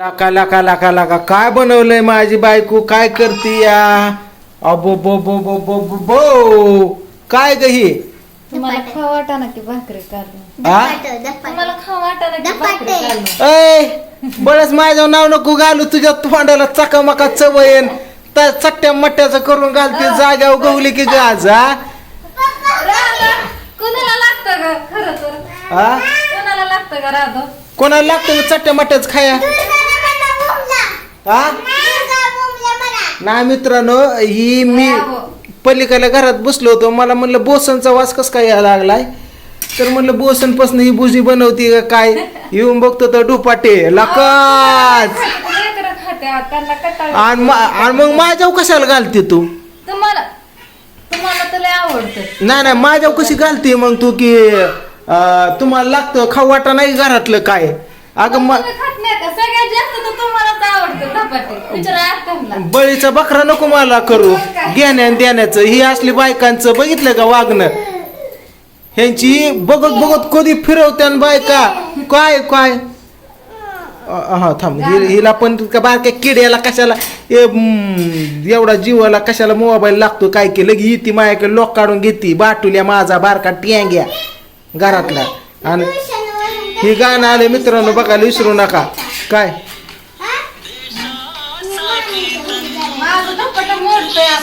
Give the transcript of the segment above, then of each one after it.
लाका लाका लाका लाका. काय बनवलंय माझी बायको? काय करते या? अबो बो बो बो बो बो बो. काय ग ही? तुम्हाला खा वाटा ना की भाकरी काढून आ? तुम्हाला खा वाटा ना की भाकरी काढून ऐ बळच माझं नाव नको घालू. तुझ्या तोंडाला चकामका चव येईन त्या चट्ट्या मट्ट्याचं करून घालते. जाग्यावर गवली की गाजा राधा, कोणाला लागतं ग? खरं तर. हा कोणाला लागतं ग राधा? कोणाला लागतं मग चट्ट्या मट्ट्याच खाया? हा ना मित्रांनो ही मी पलीकडल्या घरात बसलो होतो. मला म्हणलं बोसनचा वास कस काय यायला लागलाय? तर म्हणलं बोसनपासून ही भुजी बनवती का काय? येऊन बघतो तर डुपाटे लकाच! आणि मग माझ्यावर कशाला घालते तू? तुम्हाला तुम्हाला तर लय आवडतं. नाही नाही माझ्यावर कशी घालते मग तू की तुम्हाला लागतं खाऊ वाटा नाही घरातलं काय? अगं म आवडतं धपाटे? विचारा बळीचा बकरा नको मला करू. घेण्या देण्याचं. ही असली बायकांचं बघितलं का वागणं? ह्यांची बघत बघत कधी फिरवत्यान बायका? काय काय? अ- हा थांब. हि- हिला पण का बारक्या किड्याला कशाला? ए, हम्म, एवढा जीवाला कशाला मोबाईल लागतो? काय की लगी येते माझ्याकडे लोक काढून घेते. बाटुल्या माझा बारका टियांग्या घरातला. आणि हे गाणं आले मित्रांनो बघायला विसरू नका. काय?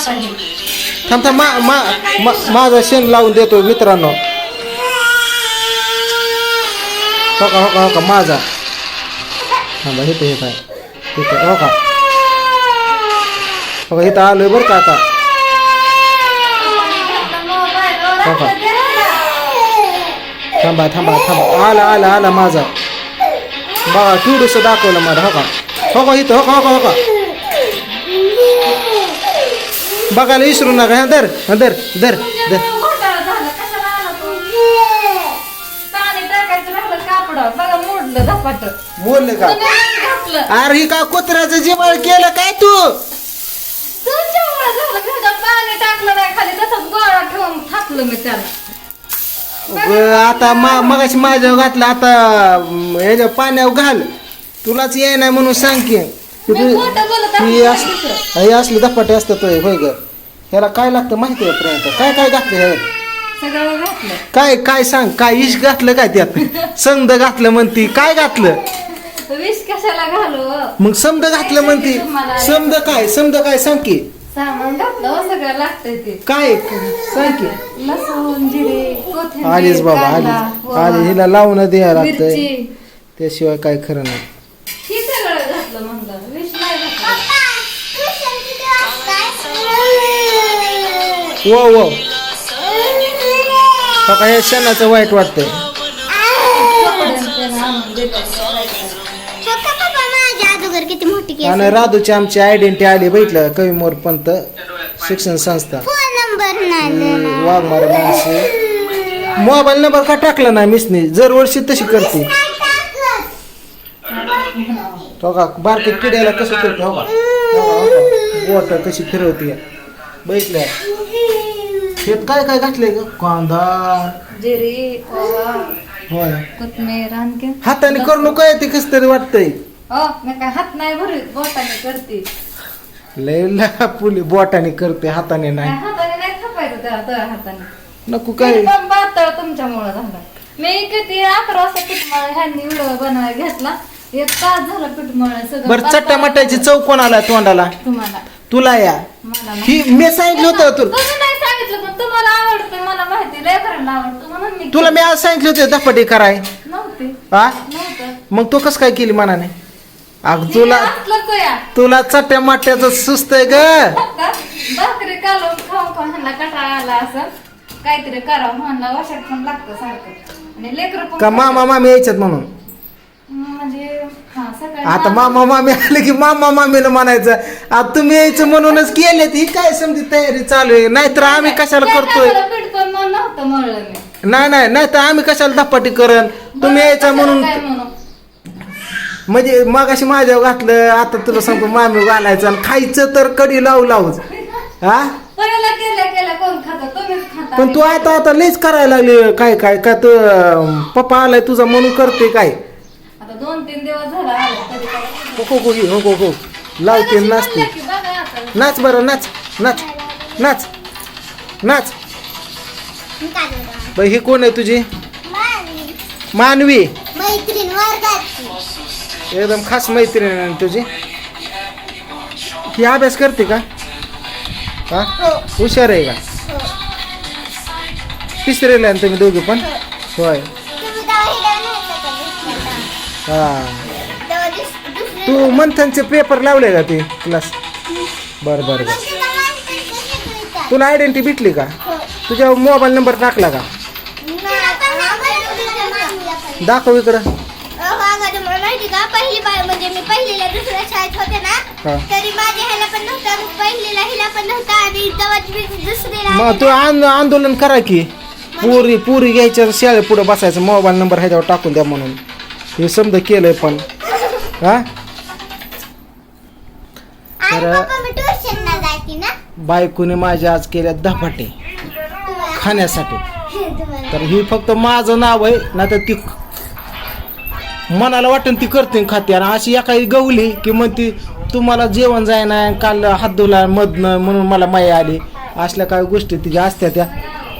थांब थांब मा, मा, मा, माझं शेण लावून देतो मित्रांनो. हो का हो का हो का माझा. थांबा इथं येत आहे. इथं हो का. हो का इथं आलोय बरं का आता. हो का. थांबा थांबा थांबा. आला आला आला माझा. बघा थोडंसं दाखवलं मला हो का. हो का इथं हो का हो का हो का. बघायला विसरू नका. हा धर हा धर धर धर. मोडलं का? अरे ही का कुत्र्याचं जिवाळ केलं काय तू? पाणी टाकलं नाही खाली तसंच गोळा ठेवून थाकलं मी त्याला आता मा मगाशी माझ्यावर घातलं आता याच्या पाण्यावर घाल. तुलाच ये नाही म्हणून सांग की. मी खोटं बोलत ही हे असले धपाटे असतात होय होय ग. ह्याला काय लागतं माहिती आहे प्रियंका? काय काय घातलं सगळं घातलं. काय काय सांग? काय इश घातलं काय त्यात? समद घातलं म्हणती. काय घातलं? विष कशाला घालू? मग समद घातलं म्हणती. समद काय? समद काय? सांग की. सामान घातलं हो, सगळं लागतंय ते. काय? सांग की. लसूण जिरे कोथिंबीर आलीच बाबा कांदा, आली हिला लावून द्यायला लागतंय. मिरची. त्याशिवाय काय खरं नाही. हे सगळं घातलं म्हणलं. वो वो बघा हे क्षणाचं वाईट वाटतंय. कपड्यांचं किती मोठी केस आणि राधूची आमची आयडेंटिटी आली बघितलं कवी मोरपंत शिक्षण संस्था. फोन नंबर नाही वाघमारे माणसे. मोबाईल नंबर का टाकला नाही मिसनी? दरवर्षी तशी करते. तो का बारके किड्याला कसं करते हो का? हो बोट कशी फिरवते? बघितलं? हे काय काय घातलंय ग? कांदा. जिरे ओवा होय. कोथमीर आणखी हाताने करू नको ते कस तरी वाटतंय. मी काय हात नाही भरत बोटाने करते. लय ला पुली बोटाने करते हाताने काय नाही हाताने नाही थापायचं त्या त्या हाताने. नको काय. पातळ तुमच्यामुळे झालं. मी किती अकरा वाजता पीठमळ ह्यांनी व्हिडिओ बनवायला घेतला. एक तास झाला पीठमळ सगळं बर चट्टा मट्ट्याची चव कोणाला तोंडाला? तुम्हाला. तुला या. मला नाही. ही मी सांगितलं होतं तुला तुम्ही नाही तुम्हाला आवडतं मला माहिती लेकरांना आवडतं म्हणून मी तुला मी आज सांगितलं होतं धपाटे कराय. नव्हते. हा नव्हतं. मग तू कसं काय केली मनाने? अग हे तुला असलंच या तुला चट्ट्या माट्याचं सुस्त आहे ग. फक्त भाकरी कालवून खाऊन खाऊन ह्यांना कटाळा आला असं. काहीतरी करावं म्हणला वशात पण लागतं सारखं. आणि लेकर पण का मामा मामी यायच्यात म्हणून? आता मामा मामी आले की मामा मामीला म्हणायचं आता तुम्ही यायचं म्हणूनच केले ती काय समजी तयारी चालू आहे? नाहीतर आम्ही कशाला त्या करतोय? नाही नाही नाहीतर आम्ही कशाला धपाटी करण? तुम्ही यायचं म्हणून म्हणजे मग अशी माझ्यावर घातलं आता तुला सांगतो मामी घालायचं आणि खायचं तर कडी लावू लावूच हा? पण तू आता आता लईच करायला लागली काय काय का तू पप्पा आलाय तुझा म्हणून करते काय? दोन तीन दिवस झाला आला तरी काय हो हो हो ही, हो हो हो. लावते मगाशी नाचते. म्हणलं की बघा आता. नाच बरं नाच नाच नाच नाच. बाई ही कोण आहे तुझी? मानवी. मैत्रीण एकदम खास मैत्रीण आहे तुझी. ही अभ्यास करते का? हा? हुशार आहे का? तिसरीला आहे ना तुम्ही दोघे पण? होय. हा. तू मंथनचे पेपर लावले का ते क्लास बरं बरं बरं. तुला आयडेंटिटी भेटली का? तुझ्या मोबाईल नंबर टाकला का? दाखव इकडं. माहिती का पहिली म्हणजे मी पहिलीला दुसऱ्या शाळेत होते ना तरी माझ्या ह्याला पण नव्हता पहिलीला हिला पण नव्हता आणि दुसरीला मग तू आंदोलन करा की. पुरी पुरी घ्यायच्या शाळे पुढे बसायचं. मोबाईल नंबर ह्याच्यावर टाकून द्या म्हणून. हे समजा केलंय पण. हा? तर- बायकोने माझ्या आज केल्या धपाटे खाण्यासाठी. तर ही फक्त माझं नाव आहे ना तर ती मनाला वाटेल ती करते खाते. आणि अशी एखादी गवली की म्हणती तुम्हाला जेवण जाय नाही काल हात धुला मधनं म्हणून मला माई आली. असल्या काही गोष्टी तिच्या असत्या त्या.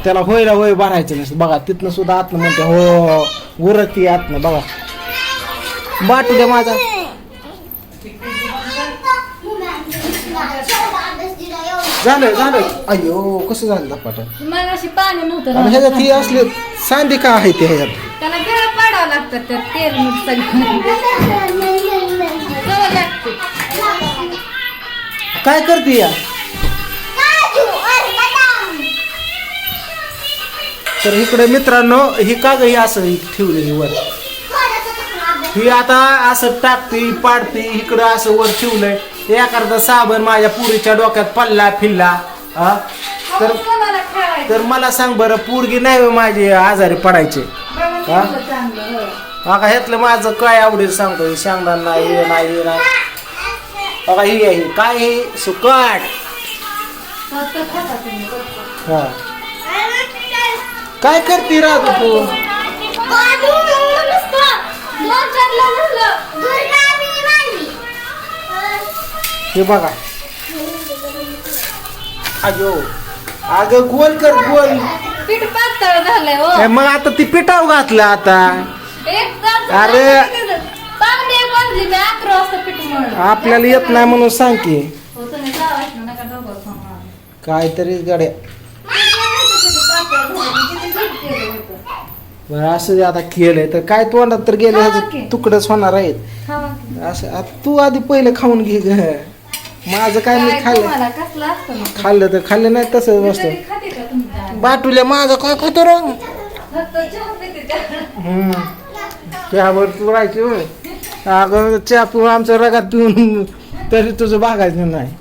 त्याला होयला होय भरायचं नसतं. बघा तिथनं सुद्धा आतनं म्हणते हो उरकती आतनं बघा. बाटू द्या माझा. झालं झालं. अयो कसं झालं धपाट पाणी नव्हतं आणि ह्याच्यात ही असले सांदी का आहे ते ह्याच्यात? त्याला गिळ पाडावं लागतं त्या तेल मीठ सगळं चव लागते काय करते या? तर इकडे मित्रांनो ही का ग ही असं ही ठेवली ही वर. ही आता असं टाकते पाडते इकडं असं वर ठेवलंय. एखादा साबण माझ्या पुरीच्या डोक्यात पल्ला फिल्ला हा? तर तर मला सांग बरं पोरगी नाही होय माझी आजारी पडायचे. बघा हा? बघा ह्यातलं माझं काय आवडेल सांगतो. हे सांगणार नाही हे नाही हे नाही. बघा ही आहे. काय हे सुकाट. हा. काय करते राहतो तू. हे बघा. अयो. अगं गोल कर गोल. पीठ पातळ झालंय हो. मग आता ती पिठाव घातलं आता. एक तास अरे. पाहुणे एक वाजली मी अकरा वाजता पीठ मळलं. आपल्याला येत नाही म्हणून सांग की. हो तुम्ही लावायचं नका डोकं खाऊ. काहीतरी गड्या किती पातळ झालं, किती घट्ट केलं होतं. बरं असं जे आता केलंय तर काय तोंडात तर गेले हा, ओके. तुकडच होणार आहेत खावा की. असं आता तू आधी पहिले खाऊन घे ग माझं काय मी काय खाल्लं तुम्हाला कसलं असतं मग? खाल्लं तर खाल्लं नाही तसं कधी खाते का तुमच्या? बाटुल्या माझं काय खातो रंग फक्त चहा पिते त्या. हम्म त्यावर तू राहायची होय अगं चहा पिऊन आमच्या रगात पिऊन तरी तुझं भागायचं नाही